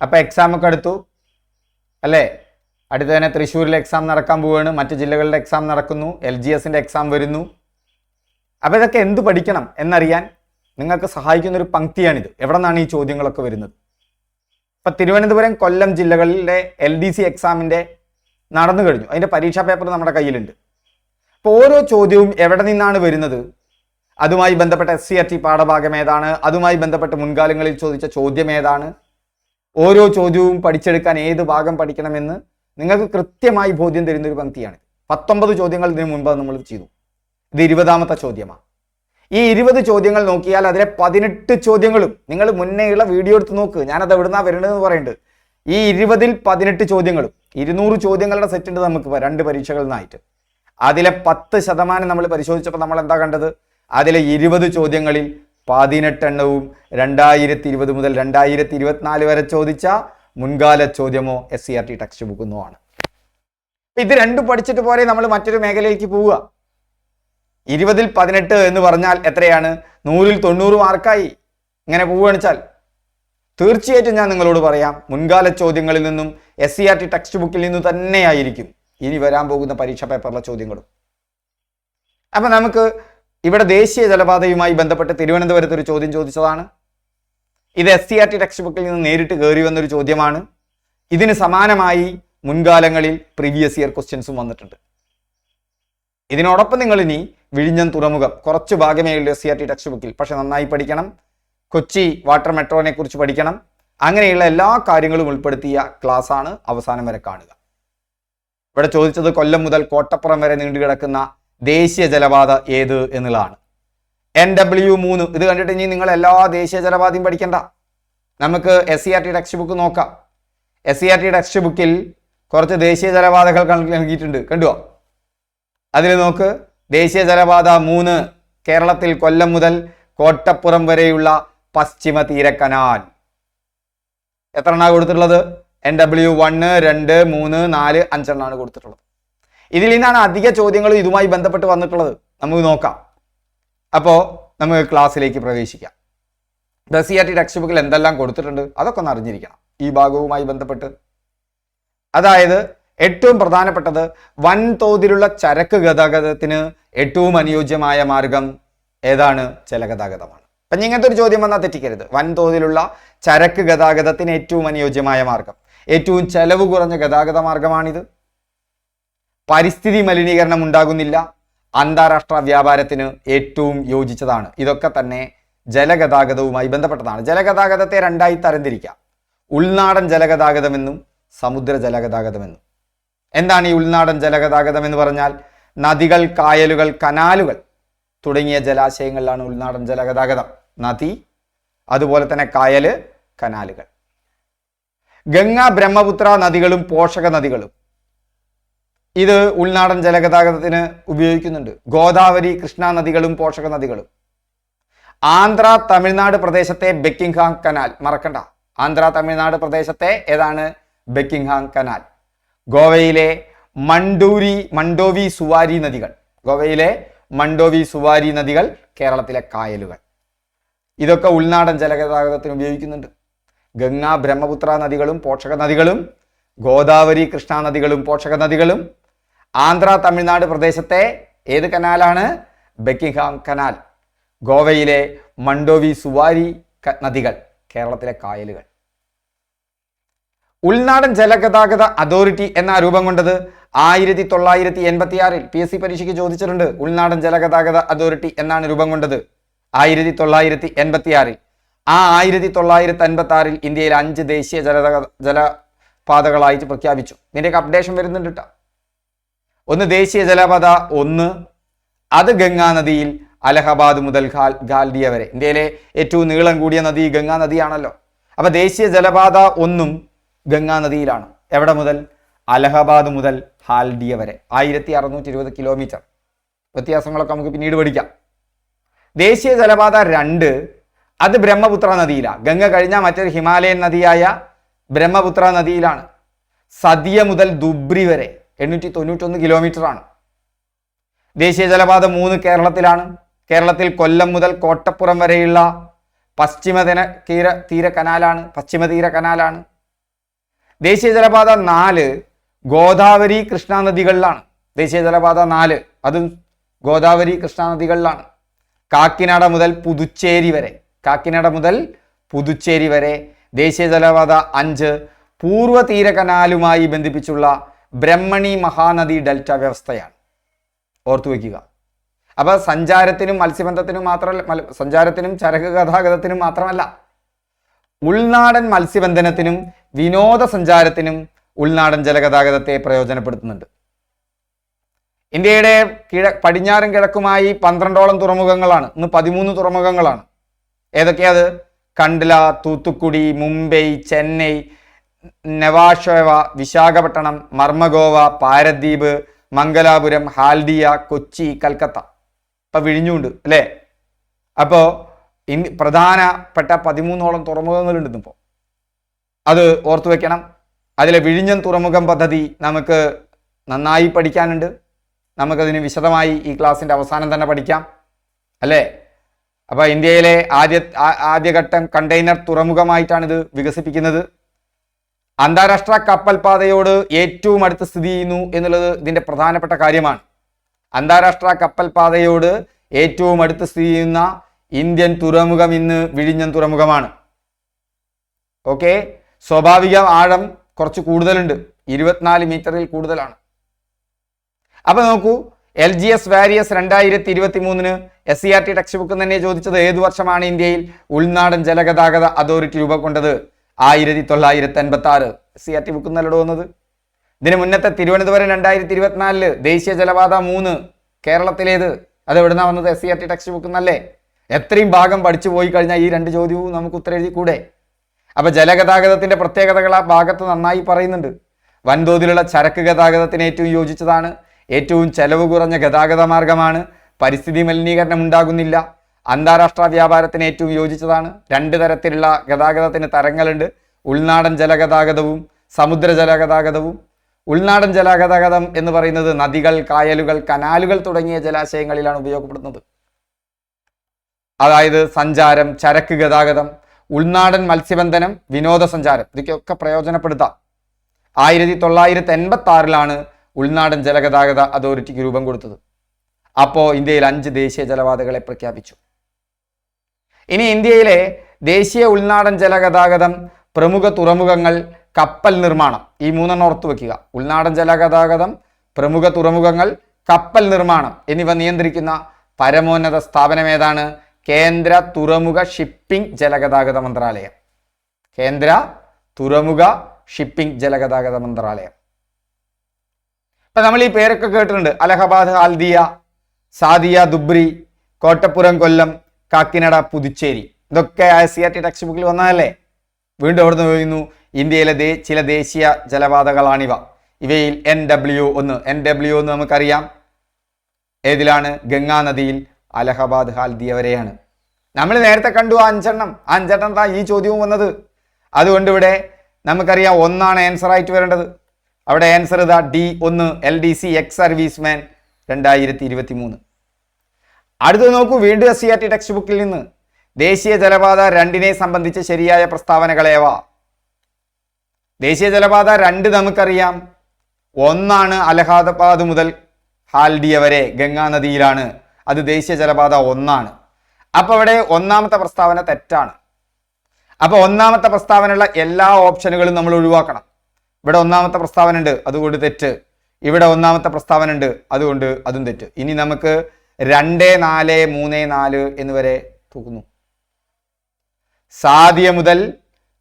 അപ്പോൾ എക്സാം ഒക്കെ എടുത്തു അല്ലേ? അടുത്ത തന്നെ തൃശ്ശൂരിലെ എക്സാം നടക്കാൻ പോവുകയാണ് മറ്റു ജില്ലകളിലെ എക്സാം നടക്കുന്നു. എൽ ജി എസിന്റെ എക്സാം വരുന്നു. അപ്പോൾ ഇതൊക്കെ എന്ത് പഠിക്കണം എന്നറിയാൻ നിങ്ങൾക്ക് സഹായിക്കുന്ന ഒരു പങ്ക്തിയാണിത്. എവിടെ നിന്നാണ് ഈ ചോദ്യങ്ങളൊക്കെ വരുന്നത്? ഇപ്പം തിരുവനന്തപുരം കൊല്ലം ജില്ലകളിലെ എൽ ഡി സി എക്സാമിന്റെ നടന്നു കഴിഞ്ഞു. അതിന്റെ പരീക്ഷാ പേപ്പർ നമ്മുടെ കയ്യിലുണ്ട്. അപ്പോൾ ഓരോ ചോദ്യവും എവിടെ നിന്നാണ് വരുന്നത്? അതുമായി ബന്ധപ്പെട്ട എസ് സി ആർ ടി പാഠഭാഗം ഏതാണ്? അതുമായി ബന്ധപ്പെട്ട് മുൻകാലങ്ങളിൽ ചോദിച്ച ചോദ്യം ഏതാണ്? ഓരോ ചോദ്യവും പഠിച്ചെടുക്കാൻ ഏത് ഭാഗം പഠിക്കണമെന്ന് നിങ്ങൾക്ക് കൃത്യമായി ബോധ്യം തരുന്ന ഒരു പങ്ക്തിയാണ് പത്തൊമ്പത് ചോദ്യങ്ങൾ ഇതിനു മുൻപ് നമ്മൾ ചെയ്തു. ഇത് ഇരുപതാമത്തെ ചോദ്യമാണ് ഈ ഇരുപത് ചോദ്യങ്ങൾ നോക്കിയാൽ അതിലെ പതിനെട്ട് ചോദ്യങ്ങളും നിങ്ങൾ മുന്നേയുള്ള വീഡിയോ എടുത്ത് നോക്ക്. ഞാനത് എവിടുന്നാ വരേണ്ടതെന്ന് പറയുന്നുണ്ട് ഈ ഇരുപതിൽ പതിനെട്ട് ചോദ്യങ്ങളും ഇരുന്നൂറ് ചോദ്യങ്ങളുടെ സെറ്റ് ഉണ്ട് നമുക്ക് രണ്ട് പരീക്ഷകളിൽ നിന്നായിട്ട് അതിലെ പത്ത് ശതമാനം നമ്മൾ പരിശോധിച്ചപ്പോൾ നമ്മൾ എന്താ കണ്ടത്? അതിലെ ഇരുപത് ചോദ്യങ്ങളിൽ പതിനെട്ടെണ്ണവും രണ്ടായിരത്തി ഇരുപത് മുതൽ രണ്ടായിരത്തി ഇരുപത്തിനാല് വരെ ചോദിച്ച മുൻകാല ചോദ്യമോ S C R T text ബുക്കുന്നോ ഇത് രണ്ടും പഠിച്ചിട്ട് പോരെ നമ്മൾ മറ്റൊരു മേഖലയിലേക്ക് പോവുക. ഇരുപതിൽ പതിനെട്ട് എന്ന് പറഞ്ഞാൽ എത്രയാണ്? നൂറിൽ തൊണ്ണൂറ് മാർക്കായി. ഇങ്ങനെ പോവുകയാണെച്ചാൽ തീർച്ചയായിട്ടും ഞാൻ നിങ്ങളോട് പറയാം മുൻകാല ചോദ്യങ്ങളിൽ നിന്നും S C R T text ബുക്കിൽ നിന്ന് തന്നെയായിരിക്കും ഇനി വരാൻ പോകുന്ന പരീക്ഷാ പേപ്പറിലെ ചോദ്യങ്ങളും. അപ്പം നമുക്ക് ഇവിടെ ദേശീയ ജലപാതയുമായി ബന്ധപ്പെട്ട് തിരുവനന്തപുരത്ത് ഒരു ചോദ്യം ചോദിച്ചതാണ്. ഇത് S C R T text ബുക്കിൽ നിന്ന് നേരിട്ട് കയറി വന്നൊരു ചോദ്യമാണ്. ഇതിന് സമാനമായി മുൻകാലങ്ങളിൽ പ്രീവിയസ് ഇയർ ക്വസ്റ്റ്യൻസും വന്നിട്ടുണ്ട്. ഇതിനോടൊപ്പം നിങ്ങൾ ഇനി വിഴിഞ്ഞം തുറമുഖം കുറച്ച് ഭാഗമേ ഉള്ളൂ S C R T text ബുക്കിൽ പക്ഷെ നന്നായി പഠിക്കണം. കൊച്ചി വാട്ടർ മെട്രോനെ കുറിച്ച് പഠിക്കണം. അങ്ങനെയുള്ള എല്ലാ കാര്യങ്ങളും ഉൾപ്പെടുത്തിയ ക്ലാസ് ആണ് അവസാനം വരെ കാണുക. ഇവിടെ ചോദിച്ചത് കൊല്ലം മുതൽ കോട്ടപ്പുറം വരെ നീണ്ടുകിടക്കുന്ന ദേശീയ ജലപാത ഏത് എന്നുള്ളതാണ്. എൻ ഡബ്ല്യു മൂന്ന് ഇത് കണ്ടിട്ട് ഇനി നിങ്ങൾ എല്ലാ ദേശീയ ജലപാതയും പഠിക്കണ്ട. നമുക്ക് S C R T text book നോക്കാം. S C R T text ബുക്കിൽ കുറച്ച് ദേശീയ ജലപാതകൾ നൽകിയിട്ടുണ്ട്. കണ്ടുവോ അതിൽ നോക്ക്. ദേശീയ ജലപാത മൂന്ന് കേരളത്തിൽ കൊല്ലം മുതൽ കോട്ടപ്പുറം വരെയുള്ള പശ്ചിമ തീരക്കനാൽ. കനാൽ എത്ര എണ്ണ കൊടുത്തിട്ടുള്ളത്? എൻ ഡബ്ല്യു വണ്ണ് രണ്ട് മൂന്ന് നാല് അഞ്ചെണ്ണാണ് കൊടുത്തിട്ടുള്ളത്. ഇതിൽ നിന്നാണ് അധിക ചോദ്യങ്ങളും ഇതുമായി ബന്ധപ്പെട്ട് വന്നിട്ടുള്ളത്. നമുക്ക് നോക്കാം. അപ്പോൾ നമുക്ക് ക്ലാസ്സിലേക്ക് പ്രവേശിക്കാം. ദ ടെക്സ്റ്റ് ബുക്കിൽ എന്തെല്ലാം കൊടുത്തിട്ടുണ്ട്? അതൊക്കെ ഒന്ന് അറിഞ്ഞിരിക്കണം. ഈ ഭാഗവുമായി ബന്ധപ്പെട്ട്. അതായത് ഏറ്റവും പ്രധാനപ്പെട്ടത് വൻതോതിലുള്ള ചരക്ക് ഗതാഗതത്തിന് ഏറ്റവും അനുയോജ്യമായ മാർഗം ഏതാണ്? ജലഗതാഗതമാണ്. അപ്പം ഇങ്ങനത്തെ ഒരു ചോദ്യം വന്നാൽ തെറ്റിക്കരുത്. വൻതോതിലുള്ള ചരക്ക് ഗതാഗതത്തിന് ഏറ്റവും അനുയോജ്യമായ മാർഗം. ഏറ്റവും ചെലവ് കുറഞ്ഞ ഗതാഗത മാർഗമാണിത്. പരിസ്ഥിതി മലിനീകരണം ഉണ്ടാകുന്നില്ല. അന്താരാഷ്ട്ര വ്യാപാരത്തിന് ഏറ്റവും യോജിച്ചതാണ്. ഇതൊക്കെ തന്നെ ജലഗതാഗതവുമായി ബന്ധപ്പെട്ടതാണ്. ജലഗതാഗതത്തെ രണ്ടായി തരംതിരിക്കാം. ഉൾനാടൻ ജലഗതാഗതമെന്നും സമുദ്ര ജലഗതാഗതമെന്നും. എന്താണ് ഈ ഉൾനാടൻ ജലഗതാഗതം എന്ന് പറഞ്ഞാൽ? നദികൾ കായലുകൾ കനാലുകൾ തുടങ്ങിയ ജലാശയങ്ങളിലാണ് ഉൾനാടൻ ജലഗതാഗതം. നദി അതുപോലെ തന്നെ കായൽ കനാലുകൾ. ഗംഗ ബ്രഹ്മപുത്ര നദികളും പോഷക നദികളും ഇത് ഉൾനാടൻ ജലഗതാഗതത്തിന് ഉപയോഗിക്കുന്നുണ്ട്. ഗോദാവരി കൃഷ്ണ നദികളും പോഷക നദികളും. ആന്ധ്ര തമിഴ്നാട് പ്രദേശത്തെ ബെക്കിംഗ്ഹാം കനാൽ. മറക്കണ്ട. ആന്ധ്ര തമിഴ്നാട് പ്രദേശത്തെ ഏതാണ്? Buckingham canal. ഗോവയിലെ മണ്ടൂരി മണ്ടോവി സുവാരി നദികൾ. ഗോവയിലെ മണ്ടോവി സുവാരി നദികൾ കേരളത്തിലെ കായലുകൾ. ഇതൊക്കെ ഉൾനാടൻ ജലഗതാഗതത്തിന് ഉപയോഗിക്കുന്നുണ്ട്. ഗംഗ ബ്രഹ്മപുത്ര നദികളും പോഷക നദികളും ഗോദാവരി കൃഷ്ണ നദികളും പോഷക നദികളും ആന്ധ്ര തമിഴ്നാട് പ്രദേശത്തെ ഏത് കനാലാണ്? Buckingham canal. ഗോവയിലെ മണ്ടോവി സുവാരി നദികൾ കേരളത്തിലെ കായലുകൾ. ഉൾനാടൻ ജലഗതാഗത അതോറിറ്റി എന്ന രൂപം കൊണ്ടത് ആയിരത്തി തൊള്ളായിരത്തി എൺപത്തി ആറിൽ പി എസ് സി പരീക്ഷയ്ക്ക് ചോദിച്ചിട്ടുണ്ട്. ഉൾനാടൻ ജലഗതാഗത അതോറിറ്റി എന്നാണ് രൂപം കൊണ്ടത്. ആയിരത്തി തൊള്ളായിരത്തി എൺപത്തി ആറിൽ ആ ആയിരത്തി തൊള്ളായിരത്തി അൻപത്തി ആറിൽ ഇന്ത്യയിൽ അഞ്ച് ദേശീയ ജലഗത ജലപാതകളായിട്ട് പ്രഖ്യാപിച്ചു. ഇതിന്റെയൊക്കെ അപ്ഡേഷൻ വരുന്നുണ്ട് കേട്ടോ ഒന്ന് ദേശീയ ജലപാത ഒന്ന് അത് ഗംഗാ നദിയിൽ അലഹബാദ് മുതൽ ഖാൽ ഖാൽഡിയ വരെ. ഇന്ത്യയിലെ ഏറ്റവും നീളം കൂടിയ നദി ഗംഗാ നദിയാണല്ലോ. അപ്പൊ ദേശീയ ജലപാത ഒന്നും ഗംഗാ നദിയിലാണ്. എവിടെ മുതൽ? അലഹബാദ് മുതൽ ഹാൽഡിയ വരെ. ആയിരത്തി അറുന്നൂറ്റി ഇരുപത് കിലോമീറ്റർ. വ്യത്യാസങ്ങളൊക്കെ നമുക്ക് പിന്നീട് പഠിക്കാം. ദേശീയ ജലപാത രണ്ട് അത് ബ്രഹ്മപുത്ര നദിയിലാണ് ഗംഗ കഴിഞ്ഞാൽ മറ്റൊരു ഹിമാലയൻ നദിയായ ബ്രഹ്മപുത്ര നദിയിലാണ്. സദിയ മുതൽ ദുബ്രി വരെ. എണ്ണൂറ്റി തൊണ്ണൂറ്റൊന്ന് കിലോമീറ്റർ ആണ് ദേശീയ ജലപാത മൂന്ന് കേരളത്തിലാണ്. കേരളത്തിൽ കൊല്ലം മുതൽ കോട്ടപ്പുറം വരെയുള്ള പശ്ചിമ തീര തീര തീര കനാലാണ് പശ്ചിമ തീര കനാലാണ്. ദേശീയ ജലപാത നാല് ഗോദാവരി കൃഷ്ണ നദികളിലാണ്. ദേശീയ ജലപാത നാല് അതും ഗോദാവരി കൃഷ്ണ നദികളിലാണ്. കാക്കിനാട മുതൽ പുതുച്ചേരി വരെ കാക്കിനാട മുതൽ പുതുച്ചേരി വരെ ദേശീയ ജലപാത അഞ്ച് പൂർവ തീര കനാലുമായി ബന്ധിപ്പിച്ചുള്ള ബ്രഹ്മണി മഹാനദി ഡെൽറ്റ വ്യവസ്ഥയാണ്. ഓർത്തു വയ്ക്കുക. അപ്പോൾ സഞ്ചാരത്തിനും മത്സ്യബന്ധത്തിനും മാത്രമല്ല സഞ്ചാരത്തിനും ചരക്ക് ഗതാഗതത്തിനും മാത്രമല്ല ഉൾനാടൻ മത്സ്യബന്ധനത്തിനും വിനോദസഞ്ചാരത്തിനും ഉൾനാടൻ ജലഗതാഗതത്തെ പ്രയോജനപ്പെടുത്തുന്നുണ്ട്. ഇന്ത്യയുടെ കിഴ പടിഞ്ഞാറും കിഴക്കുമായി പന്ത്രണ്ടോളം തുറമുഖങ്ങളാണ്. ഇന്ന് പതിമൂന്ന് തുറമുഖങ്ങളാണ്. ഏതൊക്കെയാത് കണ്ട്ല തൂത്തുക്കുടി മുംബൈ ചെന്നൈ നവാഷോവ വിശാഖപട്ടണം മർമ്മഗോവ പാരദ്വീപ് മംഗലാപുരം ഹാൽഡിയ കൊച്ചി കൽക്കത്ത. ഇപ്പൊ വിഴിഞ്ഞുണ്ട് അല്ലേ? അപ്പോൾ ഇൻ പ്രധാനപ്പെട്ട പതിമൂന്നോളം തുറമുഖങ്ങളുണ്ട് ഇന്നിപ്പോൾ അത് ഓർത്തു വെക്കണം. അതിലെ വിഴിഞ്ഞൻ തുറമുഖം പദ്ധതി നമുക്ക് നന്നായി പഠിക്കാനുണ്ട്. നമുക്കതിന് വിശദമായി ഈ ക്ലാസ്സിന്റെ അവസാനം തന്നെ പഠിക്കാം അല്ലേ? അപ്പോൾ ഇന്ത്യയിലെ ആദ്യ ആദ്യഘട്ടം കണ്ടെയ്നർ തുറമുഖമായിട്ടാണിത് വികസിപ്പിക്കുന്നത്. അന്താരാഷ്ട്ര കപ്പൽ പാതയോട് ഏറ്റവും അടുത്ത് സ്ഥിതി ചെയ്യുന്നു എന്നുള്ളത് ഇതിന്റെ പ്രധാനപ്പെട്ട കാര്യമാണ്. അന്താരാഷ്ട്ര കപ്പൽ പാതയോട് ഏറ്റവും അടുത്ത് സ്ഥിതി ചെയ്യുന്ന ഇന്ത്യൻ തുറമുഖം ഇന്ന് വിഴിഞ്ഞൻ തുറമുഖമാണ്. ഓക്കെ? സ്വാഭാവിക ആഴം കുറച്ച് കൂടുതലുണ്ട്. ഇരുപത്തിനാല് മീറ്ററിൽ കൂടുതലാണ്. അപ്പൊ നോക്കൂ എൽ ജി എസ് വാരിയസ് രണ്ടായിരത്തി ഇരുപത്തി മൂന്നിന് S C R T text book തന്നെ ചോദിച്ചത് ഏതു വർഷമാണ് ഇന്ത്യയിൽ ഉൾനാടൻ ജലഗതാഗത അതോറിറ്റി രൂപം കൊണ്ടത്? ആയിരത്തി തൊള്ളായിരത്തി അൻപത്തി ആറ് സി ആർ ടി ബുക്ക് നല്ലട വന്നത്. ഇതിന് മുന്നത്തെ തിരുവനന്തപുരം രണ്ടായിരത്തി ഇരുപത്തിനാലിൽ ദേശീയ ജലപാത മൂന്ന് കേരളത്തിലേത്? അത് എവിടുന്നാ വന്നത്? S C R T text book നല്ലേ എത്രയും ഭാഗം പഠിച്ചു പോയി കഴിഞ്ഞാൽ ഈ രണ്ട് ചോദ്യവും നമുക്ക് ഉത്തരം എഴുതി കൂടെ അപ്പൊ ജലഗതാഗതത്തിന്റെ പ്രത്യേകതകൾ ആ ഭാഗത്ത് നന്നായി പറയുന്നുണ്ട്. വൻതോതിലുള്ള ചരക്ക് ഗതാഗതത്തിന് ഏറ്റവും യോജിച്ചതാണ്. ഏറ്റവും ചെലവ് കുറഞ്ഞ ഗതാഗത മാർഗമാണ്. പരിസ്ഥിതി മലിനീകരണം ഉണ്ടാകുന്നില്ല. അന്താരാഷ്ട്ര വ്യാപാരത്തിന് ഏറ്റവും യോജിച്ചതാണ്. രണ്ട് തരത്തിലുള്ള ഗതാഗതത്തിന് തരങ്ങളുണ്ട്. ഉൾനാടൻ ജലഗതാഗതവും സമുദ്ര ജലഗതാഗതവും. ഉൾനാടൻ ജലഗതാഗതം എന്ന് പറയുന്നത് നദികൾ കായലുകൾ കനാലുകൾ തുടങ്ങിയ ജലാശയങ്ങളിലാണ് ഉപയോഗപ്പെടുന്നത് അതായത് സഞ്ചാരം ചരക്ക് ഗതാഗതം ഉൾനാടൻ മത്സ്യബന്ധനം വിനോദസഞ്ചാരം ഇതൊക്കെ പ്രയോജനപ്പെടുത്താം. ആയിരത്തി തൊള്ളായിരത്തി എൺപത്തി ആറിലാണ് ഉൾനാടൻ ജലഗതാഗത അതോറിറ്റിക്ക് രൂപം കൊടുത്തത്. അപ്പോൾ ഇന്ത്യയിൽ അഞ്ച് ദേശീയ ജലപാതകളെ പ്രഖ്യാപിച്ചു. ഇനി ഇന്ത്യയിലെ ദേശീയ ഉൾനാടൻ ജലഗതാഗതം പ്രമുഖ തുറമുഖങ്ങൾ കപ്പൽ നിർമ്മാണം. ഈ മൂന്നെണ്ണം ഓർത്തു വെക്കുക. ഉൾനാടൻ ജലഗതാഗതം പ്രമുഖ തുറമുഖങ്ങൾ കപ്പൽ നിർമ്മാണം എന്നിവ നിയന്ത്രിക്കുന്ന പരമോന്നത സ്ഥാപനം ഏതാണ്? കേന്ദ്ര തുറമുഖ ഷിപ്പിംഗ് ജലഗതാഗത മന്ത്രാലയം. കേന്ദ്ര തുറമുഖ ഷിപ്പിംഗ് ജലഗതാഗത മന്ത്രാലയം. ഇപ്പൊ നമ്മൾ ഈ പേരൊക്കെ കേട്ടിട്ടുണ്ട്. അലഹബാദ് ഹാൽദിയ സാദിയ ദുബ്രി കോട്ടപ്പുറം കൊല്ലം കാക്കിനട പുതുച്ചേരി. ഇതൊക്കെ ആ സി ആർ ടി ടെക്സ്റ്റ് ബുക്കിൽ വന്നതല്ലേ? വീണ്ടും അവിടുന്ന് പറയുന്നു ഇന്ത്യയിലെ ദേ ചില ദേശീയ ജലപാതകളാണിവ. ഇവയിൽ എൻ ഡബ്ല്യു ഒന്ന്. എൻ ഡബ്ല്യു എന്ന് നമുക്കറിയാം. ഏതിലാണ്? ഗംഗാ നദിയിൽ അലഹബാദ് ഹാൽദിയ വരെയാണ് നമ്മൾ നേരത്തെ കണ്ടു ആ അഞ്ചെണ്ണം. ആ അഞ്ചെണ്ണം താ ഈ ചോദ്യവും വന്നത്. അതുകൊണ്ട് ഇവിടെ നമുക്കറിയാം ഒന്നാണ് ആൻസർ ആയിട്ട് വരേണ്ടത്. അവിടെ ആൻസർ ഇതാ ഡി ഒന്ന് L D C ex serviceman രണ്ടായിരത്തി ഇരുപത്തി മൂന്ന് അടുത്തത് നോക്കൂ വീണ്ടും S C R T text ബുക്കിൽ നിന്ന്. ദേശീയ ജലപാത രണ്ടിനെ സംബന്ധിച്ച ശരിയായ പ്രസ്താവനകളേവ ദേശീയ ജലപാത രണ്ട് നമുക്കറിയാം. ഒന്നാണ് അലഹാബാദ് മുതൽ ഹാൽഡിയ വരെ ഗംഗാ നദിയിലാണ്. അത് ദേശീയ ജലപാത ഒന്നാണ്. അപ്പൊ അവിടെ ഒന്നാമത്തെ പ്രസ്താവന തെറ്റാണ്. അപ്പോൾ ഒന്നാമത്തെ പ്രസ്താവനയുള്ള എല്ലാ ഓപ്ഷനുകളും നമ്മൾ ഒഴിവാക്കണം. ഇവിടെ ഒന്നാമത്തെ പ്രസ്താവന ഉണ്ട് അതുകൊണ്ട് തെറ്റ്. ഇവിടെ ഒന്നാമത്തെ പ്രസ്താവന ഉണ്ട് അതുകൊണ്ട് അതും തെറ്റ്. ഇനി നമുക്ക് രണ്ട് നാല് മൂന്ന് നാല് എന്നിവരെ തൂക്കുന്നു. സാദിയ മുതൽ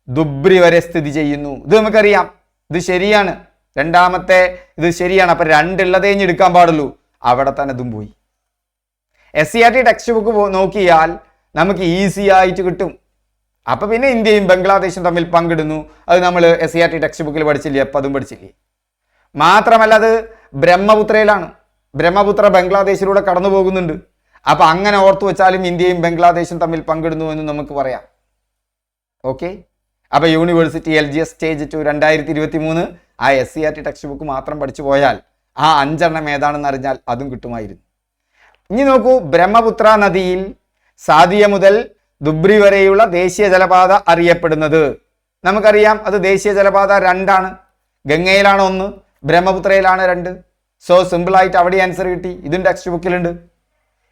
ദുബ്രി വരെ സ്ഥിതി ചെയ്യുന്നു. ഇത് നമുക്കറിയാം. ഇത് ശരിയാണ്. രണ്ടാമത്തെ ഇത് ശരിയാണ്. അപ്പൊ രണ്ടുള്ളതേ ഇനി എടുക്കാൻ പാടുള്ളൂ. അവിടെ തന്നെ ഇതും പോയി. S C R T text book നോക്കിയാൽ നമുക്ക് ഈസി ആയിട്ട് കിട്ടും. അപ്പൊ പിന്നെ ഇന്ത്യയും ബംഗ്ലാദേശും തമ്മിൽ പങ്കിടുന്നു. അത് നമ്മൾ S C R T text ബുക്കിൽ പഠിച്ചില്ലേ? അപ്പം അതും പഠിച്ചില്ലേ? മാത്രമല്ല അത് ബ്രഹ്മപുത്രയിലാണ്. ബ്രഹ്മപുത്ര ബംഗ്ലാദേശിലൂടെ കടന്നു പോകുന്നുണ്ട്. അപ്പൊ അങ്ങനെ ഓർത്തു വെച്ചാലും ഇന്ത്യയും ബംഗ്ലാദേശും തമ്മിൽ പങ്കിടുന്നു എന്ന് നമുക്ക് പറയാം. ഓക്കെ? അപ്പൊ university L G S stage two രണ്ടായിരത്തി ഇരുപത്തി മൂന്ന് ആ S C R T text book മാത്രം പഠിച്ചു പോയാൽ ആ അഞ്ചെണ്ണം ഏതാണെന്ന് അറിഞ്ഞാൽ അതും കിട്ടുമായിരുന്നു. ഇനി നോക്കൂ ബ്രഹ്മപുത്ര നദിയിൽ സാദിയ മുതൽ ദുബ്രി വരെയുള്ള ദേശീയ ജലപാത അറിയപ്പെടുന്നത്. നമുക്കറിയാം അത് ദേശീയ ജലപാത രണ്ടാണ്. ഗംഗയിലാണ് ഒന്ന് ബ്രഹ്മപുത്രയിലാണ് രണ്ട്. സോ സിമ്പിളായിട്ട് അവിടെ ആൻസർ കിട്ടി. ഇതും ടെക്സ്റ്റ് ബുക്കിലുണ്ട്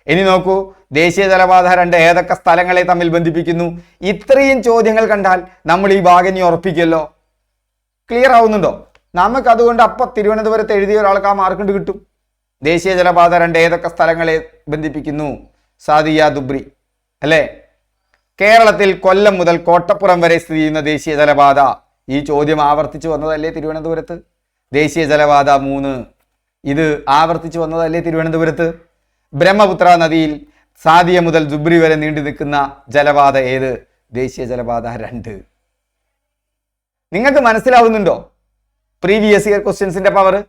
ഇനി നോക്കൂ ദേശീയ ജലപാത രണ്ട് ഏതൊക്കെ സ്ഥലങ്ങളെ തമ്മിൽ ബന്ധിപ്പിക്കുന്നു? ഇത്രയും ചോദ്യങ്ങൾ കണ്ടാൽ നമ്മൾ ഈ ഭാഗം ഇനി ഉറപ്പിക്കുമല്ലോ. ക്ലിയർ ആവുന്നുണ്ടോ? നമുക്ക് അതുകൊണ്ട് അപ്പൊ തിരുവനന്തപുരത്ത് എഴുതിയ ഒരാൾക്ക് ആ മാർക്കുണ്ട് കിട്ടും. ദേശീയ ജലപാത രണ്ട് ഏതൊക്കെ സ്ഥലങ്ങളെ ബന്ധിപ്പിക്കുന്നു? സാദിയ ദുബ്രി. അല്ലേ? കേരളത്തിൽ കൊല്ലം മുതൽ കോട്ടപ്പുറം വരെ സ്ഥിതി ചെയ്യുന്ന ദേശീയ ജലപാത. ഈ ചോദ്യം ആവർത്തിച്ചു വന്നതല്ലേ തിരുവനന്തപുരത്ത്? ദേശീയ ജലപാത മൂന്ന്. ഇത് ആവർത്തിച്ചു വന്നതല്ലേ തിരുവനന്തപുരത്ത്? ബ്രഹ്മപുത്ര നദിയിൽ സാദിയ മുതൽ ദുബ്രി വരെ നീണ്ടു നിൽക്കുന്ന ജലപാത ഏത്? ദേശീയ ജലപാത രണ്ട്. നിങ്ങൾക്ക് മനസ്സിലാവുന്നുണ്ടോ? പ്രീവിയസ് ഇയർ ക്വസ്റ്റ്യൻസിന്റെ പവർ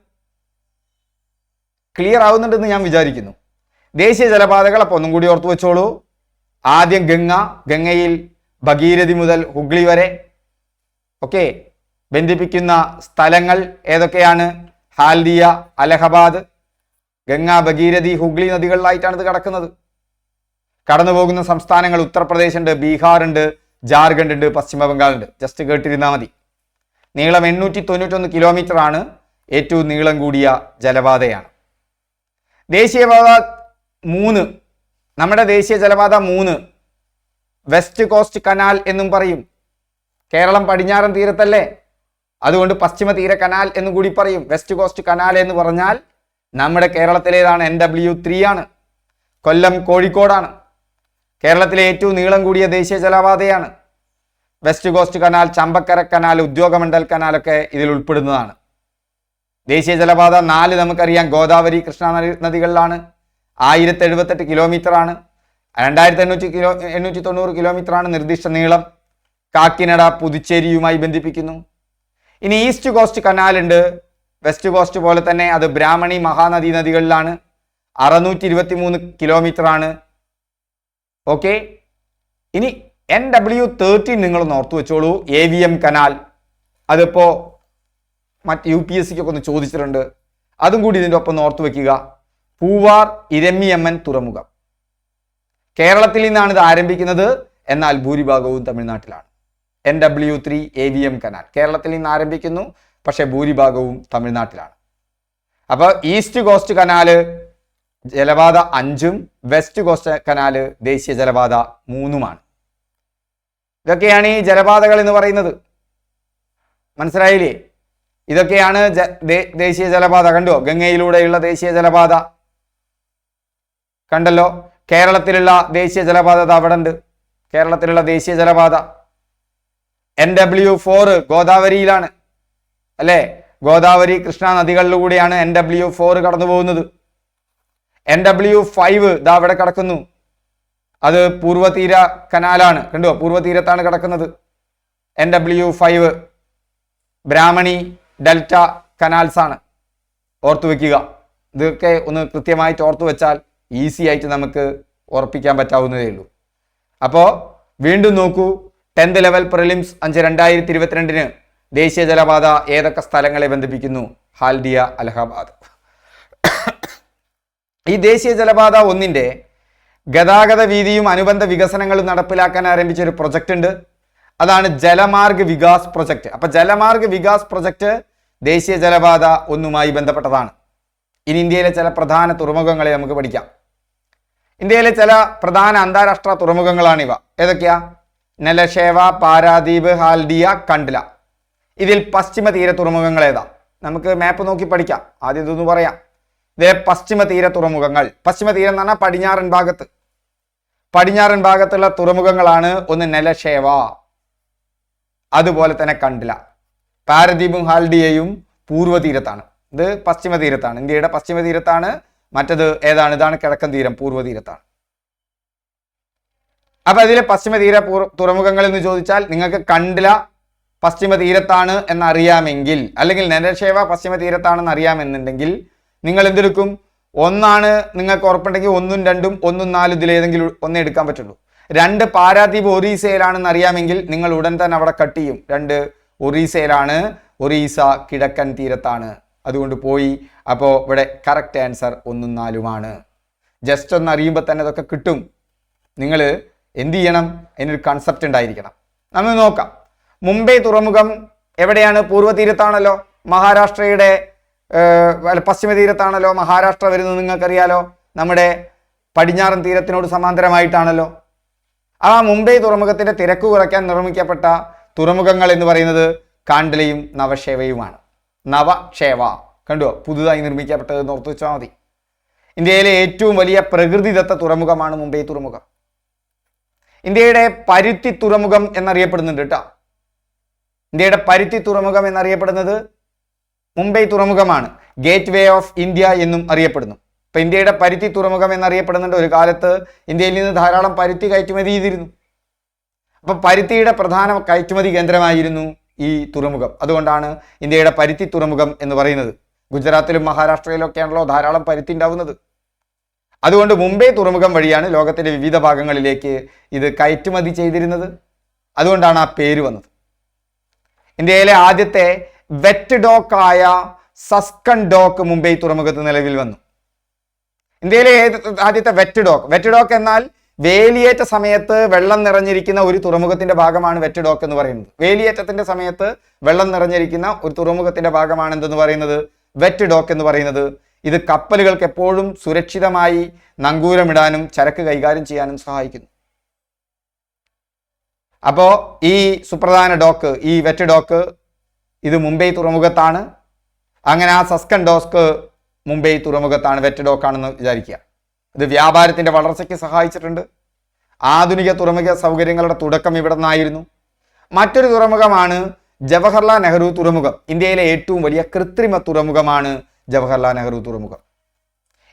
ക്ലിയർ ആവുന്നുണ്ടെന്ന് ഞാൻ വിചാരിക്കുന്നു. ദേശീയ ജലപാതകൾ അപ്പോൾ ഒന്നും കൂടി ഓർത്തു വെച്ചോളൂ. ആദ്യം ഗംഗ ഗംഗയിൽ ഭഗീരഥി മുതൽ ഹുഗ്ലി വരെ. ഓക്കെ ബന്ധിപ്പിക്കുന്ന സ്ഥലങ്ങൾ ഏതൊക്കെയാണ്? ഹാൽദിയ അലഹബാദ് ഗംഗ ഭഗീരഥി ഹുഗ്ലി നദികളിലായിട്ടാണ് ഇത് കടക്കുന്നത്. കടന്നു പോകുന്ന സംസ്ഥാനങ്ങൾ ഉത്തർപ്രദേശ് ഉണ്ട് ബീഹാർ ഉണ്ട് ജാർഖണ്ഡ് ഉണ്ട് പശ്ചിമ ബംഗാൾ ഉണ്ട് ജസ്റ്റ് കേട്ടിരുന്നാൽ മതി. നീളം എണ്ണൂറ്റി തൊണ്ണൂറ്റൊന്ന് കിലോമീറ്റർ ആണ് ഏറ്റവും നീളം കൂടിയ ജലപാതയാണ്. ദേശീയപാത മൂന്ന്. നമ്മുടെ ദേശീയ ജലപാത മൂന്ന്. വെസ്റ്റ് കോസ്റ്റ് കനാൽ എന്നും പറയും. കേരളം പടിഞ്ഞാറൻ തീരത്തല്ലേ? അതുകൊണ്ട് പശ്ചിമ തീര കനാൽ എന്ന് കൂടി പറയും വെസ്റ്റ് കോസ്റ്റ് കനാൽ എന്ന് പറഞ്ഞാൽ നമ്മുടെ കേരളത്തിലേതാണ് എൻ ഡബ്ല്യു ത്രീ ആണ്. കൊല്ലം കോഴിക്കോടാണ്. കേരളത്തിലെ ഏറ്റവും നീളം കൂടിയ ദേശീയ ജലപാതയാണ് west coast canal Champakkara canal Udyogamandal കനാലൊക്കെ ഇതിൽ ഉൾപ്പെടുന്നതാണ്. ദേശീയ ജലപാത നാല് നമുക്കറിയാം ഗോദാവരി കൃഷ്ണ നദി- നദികളിലാണ്. ആയിരത്തി എഴുപത്തെട്ട് കിലോമീറ്റർ ആണ് രണ്ടായിരത്തി എണ്ണൂറ്റി കിലോ എണ്ണൂറ്റി തൊണ്ണൂറ് കിലോമീറ്റർ ആണ് നിർദ്ദിഷ്ട നീളം. കാക്കിനട പുതുച്ചേരിയുമായി ബന്ധിപ്പിക്കുന്നു. ഇനി ഈസ്റ്റ് കോസ്റ്റ് കനാൽ ഉണ്ട് വെസ്റ്റ് കോസ്റ്റ് പോലെ തന്നെ അത് ബ്രാഹ്മണി മഹാനദി നദികളിലാണ് അറുന്നൂറ്റി ഇരുപത്തി മൂന്ന് കിലോമീറ്റർ ആണ് ഓക്കെ? ഇനി എൻ ഡബ്ല്യു തേർട്ടീൻ നിങ്ങൾ ഓർത്തു വെച്ചോളൂ. A V M canal. അതിപ്പോ മറ്റ് യു പി എസ് സിക്കൊക്കെ ഒന്ന് ചോദിച്ചിട്ടുണ്ട്. അതും കൂടി ഇതിന്റെ ഒപ്പം ഓർത്തു വെക്കുക. പൂവാർ ഇരമ്മിയമ്മൻ തുറമുഖം. കേരളത്തിൽ നിന്നാണ് ഇത് ആരംഭിക്കുന്നത്. എന്നാൽ ഭൂരിഭാഗവും തമിഴ്നാട്ടിലാണ്. N W three A V M canal കേരളത്തിൽ നിന്ന് ആരംഭിക്കുന്നു പക്ഷേ ഭൂരിഭാഗവും തമിഴ്നാട്ടിലാണ്. അപ്പോൾ ഈസ്റ്റ് കോസ്റ്റ് കനാല് ജലപാത അഞ്ചും വെസ്റ്റ് കോസ്റ്റ് കനാല് ദേശീയ ജലപാത മൂന്നുമാണ്. ഇതൊക്കെയാണ് ഈ ജലപാതകൾ എന്ന് പറയുന്നത്. മനസ്സിലായില്ലേ? ഇതൊക്കെയാണ് ദേശീയ ജലപാത. കണ്ടോ? ഗംഗയിലൂടെയുള്ള ദേശീയ ജലപാത. കണ്ടല്ലോ? കേരളത്തിലുള്ള ദേശീയ ജലപാത അവിടെ ഉണ്ട് കേരളത്തിലുള്ള ദേശീയ ജലപാത. എൻ ഡബ്ല്യു ഫോർ ഗോദാവരിയിലാണ്. അല്ലേ? ഗോദാവരി കൃഷ്ണ നദികളിലൂടെയാണ് എൻ ഡബ്ല്യു ഫോർ കടന്നു പോകുന്നത്. എൻ ഡബ്ല്യു ഫൈവ് ഇതാ അവിടെ കിടക്കുന്നു. അത് പൂർവതീര കനാലാണ്. കണ്ടോ? പൂർവതീരത്താണ് കിടക്കുന്നത്. N W five Brahmani delta canals ആണ് ഓർത്തു വെക്കുക. ഇതൊക്കെ ഒന്ന് കൃത്യമായിട്ട് ഓർത്തു വെച്ചാൽ ഈസി ആയിട്ട് നമുക്ക് ഉറപ്പിക്കാൻ പറ്റാവുന്നതേ ഉള്ളൂ. അപ്പോൾ വീണ്ടും നോക്കൂ. ടെൻത്ത് ലെവൽ പ്രിലിംസ് അഞ്ച് രണ്ടായിരത്തി ഇരുപത്തിരണ്ടിന് ദേശീയ ജലപാത ഏതൊക്കെ സ്ഥലങ്ങളെ ബന്ധിപ്പിക്കുന്നു? ഹാൽഡിയ അലഹബാദ്. ഈ ദേശീയ ജലപാത ഒന്നിന്റെ ഗതാഗത വീതിയും അനുബന്ധ വികസനങ്ങളും നടപ്പിലാക്കാൻ ആരംഭിച്ച ഒരു പ്രൊജക്റ്റ് ഉണ്ട്. അതാണ് ജലമാർഗ് വികാസ് പ്രൊജക്റ്റ്. അപ്പൊ ജലമാർഗ് വികാസ് പ്രൊജക്റ്റ് ദേശീയ ജലപാത ഒന്നുമായി ബന്ധപ്പെട്ടതാണ്. ഇനി ഇന്ത്യയിലെ ചില പ്രധാന തുറമുഖങ്ങളെ നമുക്ക് പഠിക്കാം. ഇന്ത്യയിലെ ചില പ്രധാന അന്താരാഷ്ട്ര തുറമുഖങ്ങളാണിവ. ഏതൊക്കെയാ? നെലഷേവ പാരാദ്വീപ് ഹാൽഡിയ കണ്ട്ല. ഇതിൽ പശ്ചിമ തീര തുറമുഖങ്ങൾ ഏതാ നമുക്ക് മാപ്പ് നോക്കി പഠിക്കാം. ആദ്യം ഇതൊന്ന് പറയാം. ഇതേ പശ്ചിമ തീര തുറമുഖങ്ങൾ പശ്ചിമ തീരം എന്ന് പറഞ്ഞാൽ പടിഞ്ഞാറൻ ഭാഗത്ത്. പടിഞ്ഞാറൻ ഭാഗത്തുള്ള തുറമുഖങ്ങളാണ് ഒന്ന് നെലഷേവ അതുപോലെ തന്നെ കണ്ട്ല. പാരദ്വീപും ഹാൽഡിയയും പൂർവ തീരത്താണ്. ഇത് പശ്ചിമ തീരത്താണ്. ഇന്ത്യയുടെ പശ്ചിമ തീരത്താണ്. മറ്റത് ഏതാണ്? ഇതാണ് കിഴക്കൻ തീരം പൂർവ തീരത്താണ്. അപ്പൊ അതിലെ പശ്ചിമ തീര തുറമുഖങ്ങളിൽ എന്ന് ചോദിച്ചാൽ നിങ്ങൾക്ക് കണ്ടില പശ്ചിമ തീരത്താണ് എന്നറിയാമെങ്കിൽ അല്ലെങ്കിൽ നെരഷേവ പശ്ചിമ തീരത്താണെന്ന് അറിയാമെന്നുണ്ടെങ്കിൽ നിങ്ങൾ എന്തെടുക്കും? ഒന്നാണ് നിങ്ങൾക്ക് ഉറപ്പുണ്ടെങ്കിൽ ഒന്നും രണ്ടും ഒന്നും നാലും ഇതിലേതെങ്കിലും ഒന്നേ എടുക്കാൻ പറ്റുള്ളൂ. രണ്ട് പാരാദ്വീപ് ഒറീസയിലാണെന്ന് അറിയാമെങ്കിൽ നിങ്ങൾ ഉടൻ തന്നെ അവിടെ കട്ട് ചെയ്യും. രണ്ട് ഒറീസയിലാണ് ഒറീസ കിഴക്കൻ തീരത്താണ്. അതുകൊണ്ട് പോയി. അപ്പോൾ ഇവിടെ കറക്റ്റ് ആൻസർ ഒന്നും നാലുമാണ്. ജസ്റ്റ് ഒന്ന് അറിയുമ്പോൾ തന്നെ അതൊക്കെ കിട്ടും. നിങ്ങൾ എന്ത് ചെയ്യണം? അതിനൊരു കൺസെപ്റ്റ് ഉണ്ടായിരിക്കണം. നമ്മൾ നോക്കാം. മുംബൈ തുറമുഖം എവിടെയാണ്? പൂർവ തീരത്താണല്ലോ? മഹാരാഷ്ട്രയുടെ പശ്ചിമ തീരത്താണല്ലോ? മഹാരാഷ്ട്ര വരുന്നത് നിങ്ങൾക്കറിയാലോ? നമ്മുടെ പടിഞ്ഞാറൻ തീരത്തിനോട് സമാന്തരമായിട്ടാണല്ലോ. ആ മുംബൈ തുറമുഖത്തിന്റെ തിരക്ക് കുറയ്ക്കാൻ നിർമ്മിക്കപ്പെട്ട തുറമുഖങ്ങൾ എന്ന് പറയുന്നത് കാണ്ഡലയും നവക്ഷേവയുമാണ്. നവക്ഷേവ. കണ്ടോ? പുതുതായി നിർമ്മിക്കപ്പെട്ടത് ഓർത്തു വെച്ചാൽ മതി. ഇന്ത്യയിലെ ഏറ്റവും വലിയ പ്രകൃതിദത്ത തുറമുഖമാണ് മുംബൈ തുറമുഖം. ഇന്ത്യയുടെ പരുത്തി തുറമുഖം എന്നറിയപ്പെടുന്നുണ്ട് കേട്ടോ. ഇന്ത്യയുടെ പരുത്തി തുറമുഖം എന്നറിയപ്പെടുന്നത് മുംബൈ തുറമുഖമാണ്. ഗേറ്റ് വേ ഓഫ് ഇന്ത്യ എന്നും അറിയപ്പെടുന്നു. ഇപ്പൊ ഇന്ത്യയുടെ പരുത്തി തുറമുഖം എന്നറിയപ്പെടുന്നുണ്ട്. ഒരു കാലത്ത് ഇന്ത്യയിൽ നിന്ന് ധാരാളം പരുത്തി കയറ്റുമതി ചെയ്തിരുന്നു. അപ്പൊ പരുത്തിയുടെ പ്രധാന കയറ്റുമതി കേന്ദ്രമായിരുന്നു ഈ തുറമുഖം. അതുകൊണ്ടാണ് ഇന്ത്യയുടെ പരുത്തി തുറമുഖം എന്ന് പറയുന്നത്. ഗുജറാത്തിലും മഹാരാഷ്ട്രയിലും ഒക്കെയാണല്ലോ ധാരാളം പരുത്തി ഉണ്ടാവുന്നത്. അതുകൊണ്ട് മുംബൈ തുറമുഖം വഴിയാണ് ലോകത്തിന്റെ വിവിധ ഭാഗങ്ങളിലേക്ക് ഇത് കയറ്റുമതി ചെയ്തിരുന്നത്. അതുകൊണ്ടാണ് ആ പേര് വന്നത്. ഇന്ത്യയിലെ ആദ്യത്തെ വെറ്റ് ഡോക്കായ സസ്കൺ ഡോക്ക് മുംബൈ തുറമുഖത്ത് നിലവിൽ വന്നു. ഇന്ത്യയിലെ ആദ്യത്തെ വെറ്റ് ഡോക്ക് വെറ്റ് ഡോക്ക് എന്നാൽ വേലിയേറ്റ സമയത്ത് വെള്ളം നിറഞ്ഞിരിക്കുന്ന ഒരു തുറമുഖത്തിന്റെ ഭാഗമാണ് വെറ്റ് ഡോക്ക് എന്ന് പറയുന്നത്. വേലിയേറ്റത്തിന്റെ സമയത്ത് വെള്ളം നിറഞ്ഞിരിക്കുന്ന ഒരു തുറമുഖത്തിന്റെ ഭാഗമാണ് എന്തെന്ന് പറയുന്നത്? വെറ്റ് ഡോക്ക് എന്ന് പറയുന്നത് ഇത് കപ്പലുകൾക്ക് എപ്പോഴും സുരക്ഷിതമായി നങ്കൂരമിടാനും ചരക്ക് കൈകാര്യം ചെയ്യാനും സഹായിക്കുന്നു. അപ്പോൾ ഈ സുപ്രധാന ഡോക്ക് ഈ വെറ്റ് ഡോക്ക് ഇത് മുംബൈ തുറമുഖത്താണ്. അങ്ങനെ ആ സസ്കൻ ഡോസ്ക് മുംബൈ തുറമുഖത്താണ് വെറ്റ് ഡോക്കാണെന്ന് വിചാരിക്കുക. ഇത് വ്യാപാരത്തിന്റെ വളർച്ചയ്ക്ക് സഹായിച്ചിട്ടുണ്ട്. ആധുനിക തുറമുഖ സൗകര്യങ്ങളുടെ തുടക്കം ഇവിടെ നിന്നായിരുന്നു. മറ്റൊരു തുറമുഖമാണ് ജവഹർലാൽ നെഹ്റു തുറമുഖം. ഇന്ത്യയിലെ ഏറ്റവും വലിയ കൃത്രിമ തുറമുഖമാണ് ജവഹർലാൽ നെഹ്റു തുറമുഖം.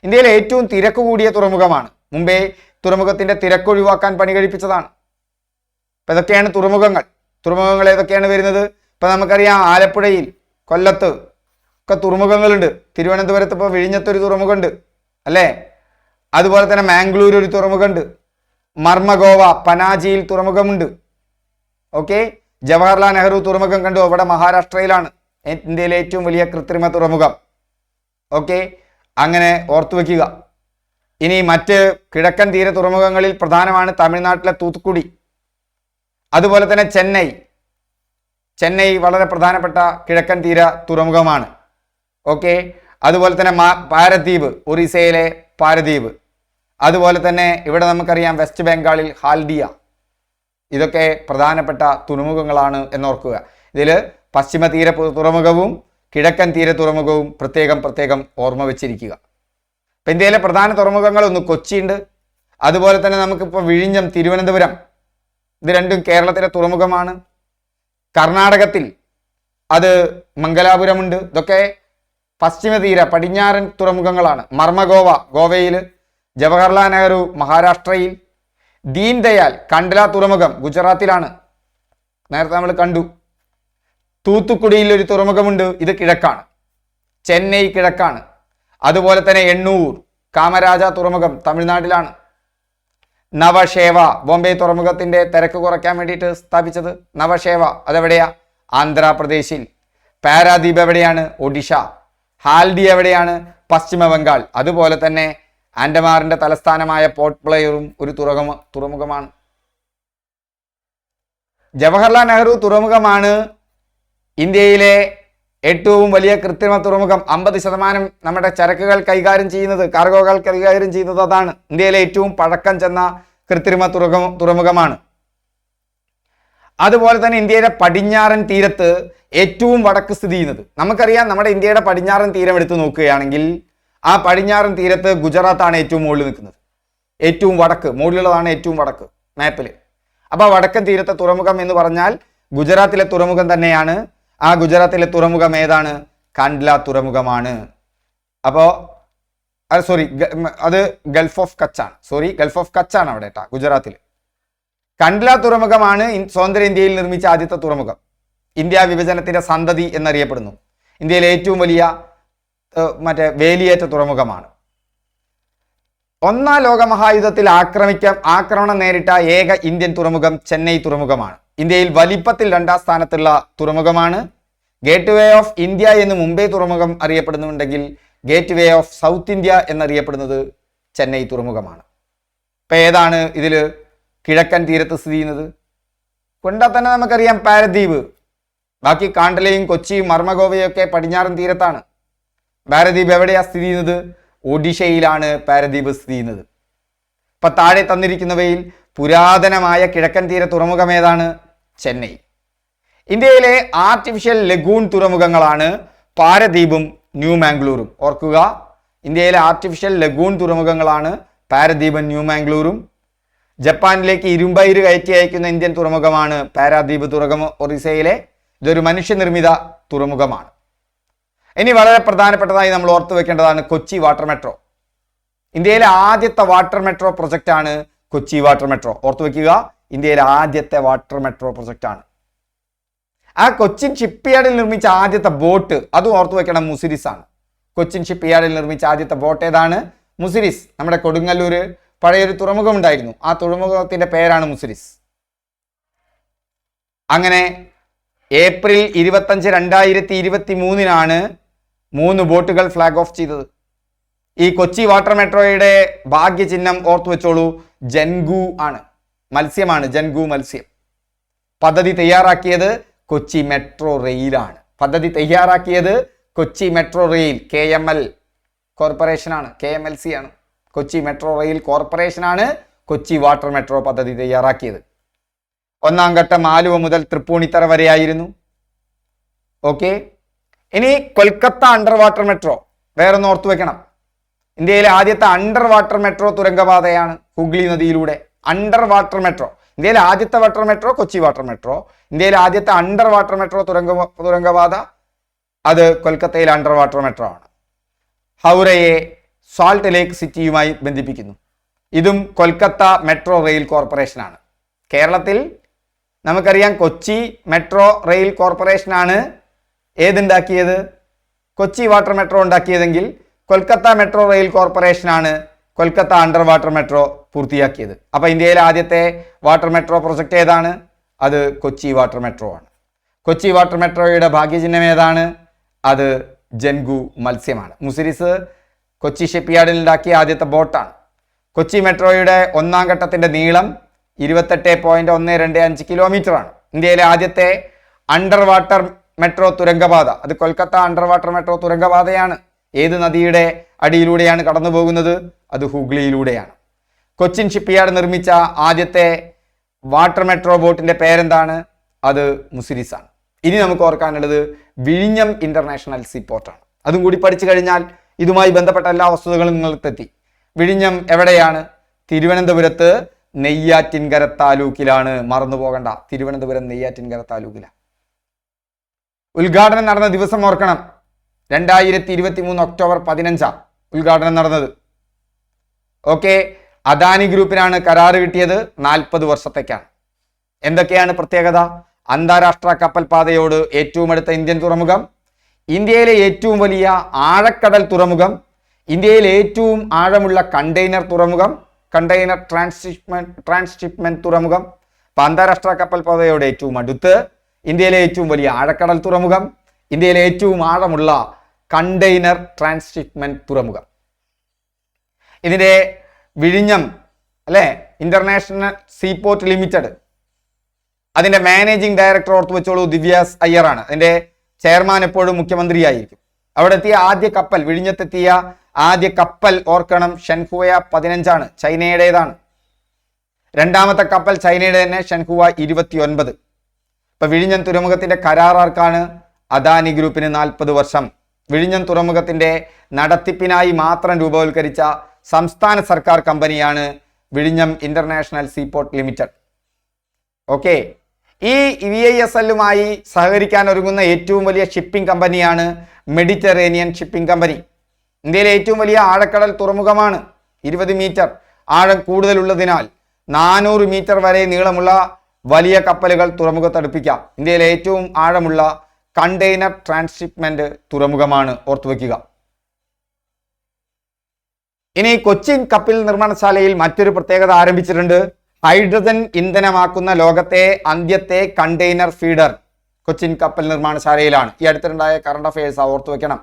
ഇന്ത്യയിലെ ഏറ്റവും തിരക്ക് കൂടിയ തുറമുഖമാണ്. മുംബൈ തുറമുഖത്തിന്റെ തിരക്കൊഴിവാക്കാൻ പണി കഴിപ്പിച്ചതാണ്. അപ്പം ഇതൊക്കെയാണ് തുറമുഖങ്ങൾ. തുറമുഖങ്ങൾ ഏതൊക്കെയാണ് വരുന്നത്? ഇപ്പം നമുക്കറിയാം ആലപ്പുഴയിൽ കൊല്ലത്ത് ഒക്കെ തുറമുഖങ്ങളുണ്ട്. തിരുവനന്തപുരത്ത് ഇപ്പോൾ വിഴിഞ്ഞത്തൊരു തുറമുഖമുണ്ട്. അല്ലേ? അതുപോലെ തന്നെ മാംഗ്ലൂർ ഒരു തുറമുഖമുണ്ട്. മർമഗോവ പനാജിയിൽ തുറമുഖമുണ്ട്. ഓക്കെ? ജവഹർലാൽ നെഹ്റു തുറമുഖം കണ്ടു. അവിടെ മഹാരാഷ്ട്രയിലാണ്. ഇന്ത്യയിലെ ഏറ്റവും വലിയ കൃത്രിമ തുറമുഖം. ഓക്കെ? അങ്ങനെ ഓർത്തു വെക്കുക ഇനി മറ്റ് കിഴക്കൻ തീര തുറമുഖങ്ങളിൽ പ്രധാനമാണ് തമിഴ്നാട്ടിലെ തൂത്തുക്കുടി. അതുപോലെ തന്നെ ചെന്നൈ. ചെന്നൈ വളരെ പ്രധാനപ്പെട്ട കിഴക്കൻ തീര തുറമുഖമാണ്. ഓക്കെ? അതുപോലെ തന്നെ മാ പാരദ്വീപ് ഒറീസയിലെ പാരദ്വീപ്. അതുപോലെ തന്നെ ഇവിടെ നമുക്കറിയാം വെസ്റ്റ് ബംഗാളിൽ ഹാൽഡിയ ഇതൊക്കെ പ്രധാനപ്പെട്ട തുറമുഖങ്ങളാണ് എന്നോർക്കുക. ഇതിൽ പശ്ചിമ തീര തുറമുഖവും കിഴക്കൻ തീര തുറമുഖവും പ്രത്യേകം പ്രത്യേകം ഓർമ്മ വെച്ചിരിക്കുക. ഇപ്പം ഇന്ത്യയിലെ പ്രധാന തുറമുഖങ്ങളൊന്ന് കൊച്ചിയുണ്ട്. അതുപോലെ തന്നെ നമുക്കിപ്പോൾ വിഴിഞ്ഞം തിരുവനന്തപുരം ഇത് രണ്ടും കേരളത്തിലെ തുറമുഖമാണ്. കർണാടകത്തിൽ അത് മംഗലാപുരമുണ്ട്. ഇതൊക്കെ പശ്ചിമ തീര പടിഞ്ഞാറൻ തുറമുഖങ്ങളാണ്. മർമഗോവ ഗോവയിൽ ജവഹർലാൽ നെഹ്റു മഹാരാഷ്ട്രയിൽ. ദീൻദയാൽ കണ്ട്ല തുറമുഖം ഗുജറാത്തിലാണ്. നേരത്തെ നമ്മൾ കണ്ടു. തൂത്തുക്കുടിയിൽ ഒരു തുറമുഖമുണ്ട് ഇത് കിഴക്കാണ്. ചെന്നൈ കിഴക്കാണ്. അതുപോലെ തന്നെ എണ്ണൂർ കാമരാജ തുറമുഖം തമിഴ്നാട്ടിലാണ്. നവഷേവ ബോംബെ തുറമുഖത്തിന്റെ തിരക്ക് കുറയ്ക്കാൻ വേണ്ടിയിട്ട് സ്ഥാപിച്ചത് നവഷേവ. അതെവിടെയാ? ആന്ധ്രാപ്രദേശിൽ. പാരാദ്വീപ് എവിടെയാണ്? ഒഡീഷ. ഹാൽഡി എവിടെയാണ്? പശ്ചിമബംഗാൾ അതുപോലെ തന്നെ ആൻഡമാറിന്റെ തലസ്ഥാനമായ പോർട്ട് പ്ലെയറും ഒരു തുറമുഖ തുറമുഖമാണ്. ജവഹർലാൽ നെഹ്റു തുറമുഖമാണ് ഇന്ത്യയിലെ ഏറ്റവും വലിയ കൃത്രിമ തുറമുഖം അമ്പത് ശതമാനം നമ്മുടെ ചരക്കുകൾ കൈകാര്യം ചെയ്യുന്നത് കാർഗോകൾ കൈകാര്യം ചെയ്യുന്നത് അതാണ്. ഇന്ത്യയിലെ ഏറ്റവും പഴക്കം ചെന്ന കൃത്രിമ തുറമുഖ തുറമുഖമാണ്. അതുപോലെ തന്നെ ഇന്ത്യയുടെ പടിഞ്ഞാറൻ തീരത്ത് ഏറ്റവും വടക്ക് സ്ഥിതി ചെയ്യുന്നത്. നമുക്കറിയാം നമ്മുടെ ഇന്ത്യയുടെ പടിഞ്ഞാറൻ തീരം എടുത്ത് നോക്കുകയാണെങ്കിൽ ആ പടിഞ്ഞാറൻ തീരത്ത് ഗുജറാത്താണ് ഏറ്റവും മുകളിൽ നിൽക്കുന്നത്. ഏറ്റവും വടക്ക് മുകളിലുള്ളതാണ് ഏറ്റവും വടക്ക് മാപ്പിൽ അപ്പോൾ വടക്കൻ തീരത്തെ തുറമുഖം എന്ന് പറഞ്ഞാൽ ഗുജറാത്തിലെ തുറമുഖം തന്നെയാണ് ആ ഗുജറാത്തിലെ തുറമുഖം ഏതാണ്? കാണ്ട്ല തുറമുഖമാണ്. അപ്പോൾ സോറി അത് ഗൾഫ് ഓഫ് കച്ചാണ് സോറി ഗൾഫ് ഓഫ് കച്ചാണ് അവിടെ കേട്ടോ ഗുജറാത്തിൽ. കണ്ട്ല തുറമുഖമാണ് സ്വതന്ത്ര ഇന്ത്യയിൽ നിർമ്മിച്ച ആദ്യത്തെ തുറമുഖം. ഇന്ത്യ വിഭജനത്തിന്റെ സന്തതി എന്നറിയപ്പെടുന്നു. ഇന്ത്യയിലെ ഏറ്റവും വലിയ മറ്റേ വേലിയേറ്റ തുറമുഖമാണ്. ഒന്നാം ലോക മഹായുദ്ധത്തിൽ ആക്രമിക്ക ആക്രമണം നേരിട്ട ഏക ഇന്ത്യൻ തുറമുഖം ചെന്നൈ തുറമുഖമാണ്. ഇന്ത്യയിൽ വലിപ്പത്തിൽ രണ്ടാം സ്ഥാനത്തുള്ള തുറമുഖമാണ്. ഗേറ്റ് വേ ഓഫ് ഇന്ത്യ എന്ന് മുംബൈ തുറമുഖം അറിയപ്പെടുന്നുണ്ടെങ്കിൽ gate way of south India എന്നറിയപ്പെടുന്നത് ചെന്നൈ തുറമുഖമാണ്. ഇപ്പം ഏതാണ് ഇതിൽ കിഴക്കൻ തീരത്ത് സ്ഥിതി ചെയ്യുന്നത്? കൊണ്ടാൽ തന്നെ നമുക്കറിയാം പാരദ്വീപ്. ബാക്കി കാണ്ടലയും കൊച്ചിയും മർമഗോവയും ഒക്കെ പടിഞ്ഞാറൻ തീരത്താണ്. പാരദ്വീപ് എവിടെയാണ് സ്ഥിതി ചെയ്യുന്നത്? ഒഡീഷയിലാണ് പാരദ്വീപ് സ്ഥിതി ചെയ്യുന്നത്. ഇപ്പൊ താഴെ തന്നിരിക്കുന്നവയിൽ പുരാതനമായ കിഴക്കൻ തീര തുറമുഖം ഏതാണ്? ചെന്നൈ. ഇന്ത്യയിലെ ആർട്ടിഫിഷ്യൽ ലഗൂൺ തുറമുഖങ്ങളാണ് പാരദ്വീപും ന്യൂ മാംഗ്ലൂരും. ഓർക്കുക ഇന്ത്യയിലെ ആർട്ടിഫിഷ്യൽ ലഗൂൺ തുറമുഖങ്ങളാണ് പാരദ്വീപും ന്യൂ മാംഗ്ലൂരും. ജപ്പാനിലേക്ക് ഇരുമ്പയിര് കയറ്റി അയക്കുന്ന ഇന്ത്യൻ തുറമുഖമാണ് പാരാദ്വീപ് തുറമുഖം ഒറീസയിലെ ഇതൊരു മനുഷ്യനിർമ്മിത തുറമുഖമാണ്. ഇനി വളരെ പ്രധാനപ്പെട്ടതായി നമ്മൾ ഓർത്തു വെക്കേണ്ടതാണ് കൊച്ചി വാട്ടർ മെട്രോ. ഇന്ത്യയിലെ ആദ്യത്തെ വാട്ടർ മെട്രോ പ്രൊജക്റ്റാണ് കൊച്ചി വാട്ടർ മെട്രോ. ഓർത്തു വെക്കുക ഇന്ത്യയിലെ ആദ്യത്തെ വാട്ടർ മെട്രോ പ്രൊജക്റ്റാണ്. ആ കൊച്ചിൻ ഷിപ്പ്യാർഡിൽ നിർമ്മിച്ച ആദ്യത്തെ ബോട്ട് അതും ഓർത്തു വെക്കണം മുസിരിസ് ആണ്. കൊച്ചിൻ ഷിപ്പ്യാർഡിൽ നിർമ്മിച്ച ആദ്യത്തെ ബോട്ട് ഏതാണ്? മുസിരിസ്. നമ്മുടെ കൊടുങ്ങല്ലൂര് പഴയൊരു തുറമുഖം ഉണ്ടായിരുന്നു ആ തുറമുഖത്തിന്റെ പേരാണ് മുസിരിസ്. അങ്ങനെ ഏപ്രിൽ ഇരുപത്തഞ്ച് രണ്ടായിരത്തി ഇരുപത്തി മൂന്നിനാണ് മൂന്ന് ബോട്ടുകൾ ഫ്ലാഗ് ഓഫ് ചെയ്തത്. ഈ കൊച്ചി വാട്ടർ മെട്രോയുടെ ഭാഗ്യചിഹ്നം ഓർത്തു വെച്ചോളൂ ജൻഗു ആണ്. മത്സ്യമാണ് ജൻഗു മത്സ്യം. പദ്ധതി തയ്യാറാക്കിയത് കൊച്ചി മെട്രോ റെയിലാണ്. പദ്ധതി തയ്യാറാക്കിയത് Kochi metro rail K M L കോർപ്പറേഷനാണ് K M L C ആണ്. കൊച്ചി മെട്രോ റെയിൽ കോർപ്പറേഷനാണ് കൊച്ചി വാട്ടർ മെട്രോ പദ്ധതി തയ്യാറാക്കിയത്. ഒന്നാം ഘട്ടം ആലുവ മുതൽ തൃപ്പൂണിത്തറ വരെയായിരുന്നു. ഓക്കെ? ഇനി കൊൽക്കത്ത അണ്ടർ വാട്ടർ മെട്രോ വേറൊന്ന് ഓർത്തു വെക്കണം ഇന്ത്യയിലെ ആദ്യത്തെ അണ്ടർ വാട്ടർ മെട്രോ തുരങ്കപാതയാണ് ഹുഗ്ലി നദിയിലൂടെ. അണ്ടർ വാട്ടർ മെട്രോ ഇന്ത്യയിലെ ആദ്യത്തെ water metro Kochi water metro ഇന്ത്യയിലെ ആദ്യത്തെ അണ്ടർ വാട്ടർ മെട്രോ തുരങ്ക തുരങ്കപാത അത് കൊൽക്കത്തയിലെ അണ്ടർ വാട്ടർ മെട്രോ ആണ്. ഹൗറയെ സാൾട്ട് ലേക്ക് സിറ്റിയുമായി ബന്ധിപ്പിക്കുന്നു. ഇതും കൊൽക്കത്ത മെട്രോ റെയിൽ കോർപ്പറേഷനാണ് കേരളത്തിൽ നമുക്കറിയാം കൊച്ചി മെട്രോ റെയിൽ കോർപ്പറേഷനാണ് ഏതുണ്ടാക്കിയത്? കൊച്ചി വാട്ടർ മെട്രോ ഉണ്ടാക്കിയതെങ്കിൽ കൊൽക്കത്ത മെട്രോ റെയിൽ കോർപ്പറേഷനാണ് കൊൽക്കത്ത അണ്ടർ വാട്ടർ മെട്രോ പൂർത്തിയാക്കിയത്. അപ്പോൾ ഇന്ത്യയിലെ ആദ്യത്തെ വാട്ടർ മെട്രോ പ്രൊജക്റ്റ് ഏതാണ്? അത് കൊച്ചി വാട്ടർ മെട്രോ ആണ്. കൊച്ചി വാട്ടർ മെട്രോയുടെ ഭാഗ്യചിഹ്നം ഏതാണ്? അത് ജൻഗു മത്സ്യമാണ്. മുസിരിസ് കൊച്ചി ഷിപ്പ്യാർഡിൽ ഉണ്ടാക്കിയ ആദ്യത്തെ ബോട്ടാണ്. കൊച്ചി മെട്രോയുടെ ഒന്നാം ഘട്ടത്തിന്റെ നീളം ഇരുപത്തെട്ട് പോയിന്റ് ഒന്ന് രണ്ട് അഞ്ച് കിലോമീറ്റർ ആണ് ഇന്ത്യയിലെ ആദ്യത്തെ അണ്ടർ വാട്ടർ മെട്രോ തുരങ്കപാത. അത് കൊൽക്കത്ത അണ്ടർ വാട്ടർ മെട്രോ തുരങ്കപാതയാണ്. ഏത് നദിയുടെ അടിയിലൂടെയാണ് കടന്നു പോകുന്നത് അത് ഹുഗ്ലിയിലൂടെയാണ്. കൊച്ചിൻ ഷിപ്പ്യാർഡ് നിർമ്മിച്ച ആദ്യത്തെ വാട്ടർ മെട്രോ ബോട്ടിന്റെ പേരെന്താണ്? അത് മുസിരിസ് ആണ് ഇനി നമുക്ക് ഓർക്കാനുള്ളത് വിഴിഞ്ഞം ഇന്റർനാഷണൽ സീപോർട്ടാണ് അതും കൂടി പഠിച്ചു കഴിഞ്ഞാൽ ഇതുമായി ബന്ധപ്പെട്ട എല്ലാ വസ്തുതകളും നിങ്ങൾക്കെത്തി. വിഴിഞ്ഞം എവിടെയാണ്? തിരുവനന്തപുരത്ത് നെയ്യാറ്റിൻകര താലൂക്കിലാണ്. മറന്നു പോകണ്ട. തിരുവനന്തപുരം നെയ്യാറ്റിൻകര താലൂക്കിലാണ്. ഉദ്ഘാടനം നടന്ന ദിവസം ഓർക്കണം. രണ്ടായിരത്തി ഇരുപത്തി മൂന്ന് ഒക്ടോബർ പതിനഞ്ചാം ഉദ്ഘാടനം നടന്നത്. ഓക്കെ അദാനി ഗ്രൂപ്പിനാണ് കരാറ് കിട്ടിയത് നാൽപ്പത് വർഷത്തേക്കാണ്. എന്തൊക്കെയാണ് പ്രത്യേകത? അന്താരാഷ്ട്ര കപ്പൽ പാതയോട് ഏറ്റവും അടുത്ത ഇന്ത്യൻ തുറമുഖം ഇന്ത്യയിലെ ഏറ്റവും വലിയ ആഴക്കടൽ തുറമുഖം ഇന്ത്യയിലെ ഏറ്റവും ആഴമുള്ള കണ്ടെയ്നർ തുറമുഖം കണ്ടെയ്നർ ട്രാൻസ്ഷിപ്മെന്റ് ട്രാൻസ്ഷിപ്മെന്റ് തുറമുഖം അപ്പം അന്താരാഷ്ട്ര കപ്പൽ പാതയോട് ഏറ്റവും അടുത്ത് ഇന്ത്യയിലെ ഏറ്റവും വലിയ ആഴക്കടൽ തുറമുഖം ഇന്ത്യയിലെ ഏറ്റവും ആഴമുള്ള കണ്ടെയ്നർ ട്രാൻസ്ഷിപ്മെന്റ് തുറമുഖം. ഇതിന്റെ വിഴിഞ്ഞം അല്ലേ? International seaport limited. അതിന്റെ മാനേജിംഗ് ഡയറക്ടർ ഓർത്ത് വെച്ചോളൂ ദിവ്യാസ് അയ്യറാണ്. അതിന്റെ ചെയർമാൻ എപ്പോഴും മുഖ്യമന്ത്രിയായിരിക്കും. അവിടെ എത്തിയ ആദ്യ കപ്പൽ വിഴിഞ്ഞത്തെത്തിയ ആദ്യ കപ്പൽ ഓർക്കണം ഷെൻഹുവ പതിനഞ്ചാണ്. ചൈനയുടേതാണ്. രണ്ടാമത്തെ കപ്പൽ ചൈനയുടെ തന്നെ ഷെൻഹുവ ഇരുപത്തി ഒൻപത് ഇപ്പൊ വിഴിഞ്ഞം തുറമുഖത്തിന്റെ കരാറാർക്കാണ് അദാനി ഗ്രൂപ്പിന് നാൽപ്പത് വർഷം. വിഴിഞ്ഞം തുറമുഖത്തിന്റെ നടത്തിപ്പിനായി മാത്രം രൂപവൽക്കരിച്ച സംസ്ഥാന സർക്കാർ കമ്പനിയാണ് വിഴിഞ്ഞം ഇന്റർനാഷണൽ സീപോർട്ട് ലിമിറ്റഡ്. ഓക്കെ. ഈ വി ഐ എസ് എല്ലുമായി സഹകരിക്കാൻ ഒരുങ്ങുന്ന ഏറ്റവും വലിയ ഷിപ്പിംഗ് കമ്പനിയാണ് മെഡിറ്ററേനിയൻ ഷിപ്പിംഗ് കമ്പനി. ഇന്ത്യയിലെ ഏറ്റവും വലിയ ആഴക്കടൽ തുറമുഖമാണ് ഇരുപത് മീറ്റർ. ആഴം കൂടുതലുള്ളതിനാൽ നാനൂറ് മീറ്റർ വരെ നീളമുള്ള വലിയ കപ്പലുകൾ തുറമുഖത്തടുപ്പിക്കാം ഇന്ത്യയിലെ ഏറ്റവും ആഴമുള്ള കണ്ടെയ്നർ ട്രാൻസ്ഷിപ്മെന്റ് തുറമുഖമാണ് ഓർത്തുവെക്കുക ഇനി കൊച്ചിൻ കപ്പിൽ നിർമ്മാണശാലയിൽ മറ്റൊരു പ്രത്യേകത ആരംഭിച്ചിട്ടുണ്ട്. ഹൈഡ്രജൻ ഇന്ധനമാക്കുന്ന ലോകത്തെ അന്ത്യത്തെ കണ്ടെയ്നർ ഫീഡർ കൊച്ചിൻ കപ്പൽ നിർമ്മാണശാലയിലാണ്. ഈ അടുത്തുണ്ടായ കറണ്ട് അഫയേഴ്സ് ഓർത്തു വെക്കണം.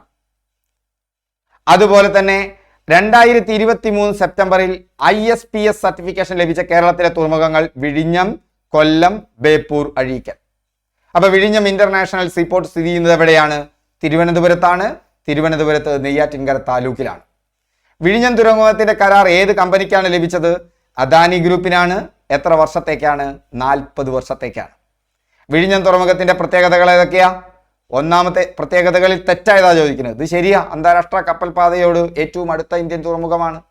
അതുപോലെ തന്നെ രണ്ടായിരത്തി ഇരുപത്തി മൂന്ന് സെപ്റ്റംബറിൽ I S P S certification ലഭിച്ച കേരളത്തിലെ തുറമുഖങ്ങൾ വിഴിഞ്ഞം കൊല്ലം ബേപ്പൂർ അഴീക്കൽ. അപ്പൊ വിഴിഞ്ഞം ഇന്റർനാഷണൽ സീപോർട്ട് സ്ഥിതി ചെയ്യുന്നത് എവിടെയാണ്? തിരുവനന്തപുരത്താണ്. തിരുവനന്തപുരത്ത് നെയ്യാറ്റിൻകര താലൂക്കിലാണ്. വിഴിഞ്ഞം തുറമുഖത്തിന്റെ കരാർ ഏത് കമ്പനിക്കാണ് ലഭിച്ചത്? അദാനി ഗ്രൂപ്പിനാണ്. എത്ര വർഷത്തേക്കാണ്? നാൽപ്പത് വർഷത്തേക്കാണ്. വിഴിഞ്ഞം തുറമുഖത്തിന്റെ പ്രത്യേകതകൾ ഏതൊക്കെയാ? ഒന്നാമത്തെ പ്രത്യേകതകളിൽ തെറ്റായതാ ചോദിക്കുന്നത്. ഇത് ശരിയാ. അന്താരാഷ്ട്ര കപ്പൽപാതയോട് ഏറ്റവും അടുത്ത ഇന്ത്യൻ തുറമുഖമാണ്.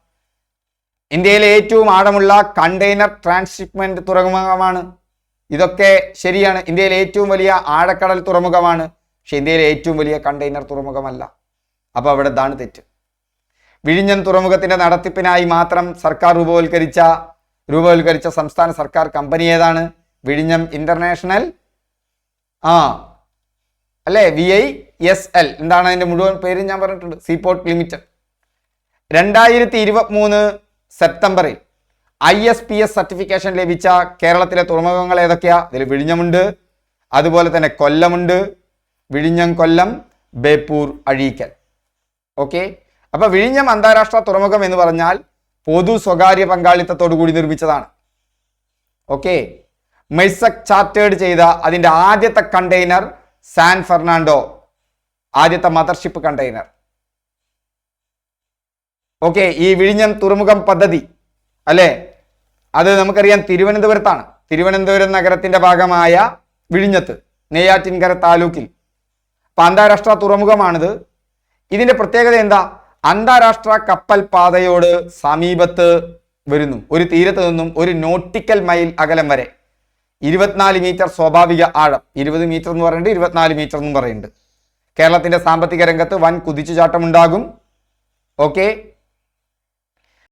ഇന്ത്യയിലെ ഏറ്റവും ആഴമുള്ള കണ്ടെയ്നർ ട്രാൻസ്ഷിപ്മെന്റ് തുറമുഖമാണ്. ഇതൊക്കെ ശരിയാണ്. ഇന്ത്യയിലെ ഏറ്റവും വലിയ ആഴക്കടൽ തുറമുഖമാണ്. പക്ഷെ ഇന്ത്യയിലെ ഏറ്റവും വലിയ കണ്ടെയ്നർ തുറമുഖമല്ല. അപ്പോൾ അവിടെ ഇതാണ് തെറ്റ്. വിഴിഞ്ഞൻ തുറമുഖത്തിന്റെ നടത്തിപ്പിനായി മാത്രം സർക്കാർ രൂപവൽക്കരിച്ച രൂപവൽക്കരിച്ച സംസ്ഥാന സർക്കാർ കമ്പനി ഏതാണ്? വിഴിഞ്ഞം ഇന്റർനാഷണൽ ആ അല്ലേ? വി ഐ എസ് എൽ എന്താണ് അതിന്റെ മുഴുവൻ പേര് ഞാൻ പറഞ്ഞിട്ടുണ്ട്. സീപോർട്ട് ലിമിറ്റഡ് രണ്ടായിരത്തി ഇരുപത്തി മൂന്ന് സെപ്റ്റംബറിൽ I S P S certification ലഭിച്ച കേരളത്തിലെ തുറമുഖങ്ങൾ ഏതൊക്കെയാ? ഇതിൽ വിഴിഞ്ഞമുണ്ട് അതുപോലെ തന്നെ കൊല്ലമുണ്ട് വിഴിഞ്ഞം കൊല്ലം ബേപ്പൂർ അഴീക്കൽ. ഓക്കെ? അപ്പൊ വിഴിഞ്ഞം അന്താരാഷ്ട്ര തുറമുഖം എന്ന് പറഞ്ഞാൽ പൊതു സ്വകാര്യ പങ്കാളിത്തത്തോടു കൂടി നിർമ്മിച്ചതാണ്. ഓക്കെ? മെയ്സക് ചാർട്ടേഡ് ചെയ്ത അതിന്റെ ആദ്യത്തെ കണ്ടെയ്നർ സാൻ ഫെർണാണ്ടോ. ആദ്യത്തെ മദർഷിപ്പ് കണ്ടെയ്നർ. ഓക്കെ? ഈ വിഴിഞ്ഞം തുറമുഖം പദ്ധതി അല്ലേ? അത് നമുക്കറിയാം തിരുവനന്തപുരത്താണ്. തിരുവനന്തപുരം നഗരത്തിന്റെ ഭാഗമായ വിഴിഞ്ഞത്ത് നെയ്യാറ്റിൻകര താലൂക്കിൽ. അപ്പൊ അന്താരാഷ്ട്ര തുറമുഖമാണിത്. ഇതിന്റെ പ്രത്യേകത എന്താ? അന്താരാഷ്ട്ര കപ്പൽ പാതയോട് സമീപത്ത് വരുന്നു. ഒരു തീരത്ത് നിന്നും ഒരു നോട്ടിക്കൽ മൈൽ അകലം വരെ. ഇരുപത്തിനാല് മീറ്റർ സ്വാഭാവിക ആഴം. ഇരുപത് മീറ്റർ എന്ന് പറയുന്നുണ്ട് ഇരുപത്തിനാല് മീറ്റർ എന്നും പറയുന്നുണ്ട് കേരളത്തിന്റെ സാമ്പത്തിക രംഗത്ത് വൻ കുതിച്ചുചാട്ടം ഉണ്ടാകും ഓക്കെ?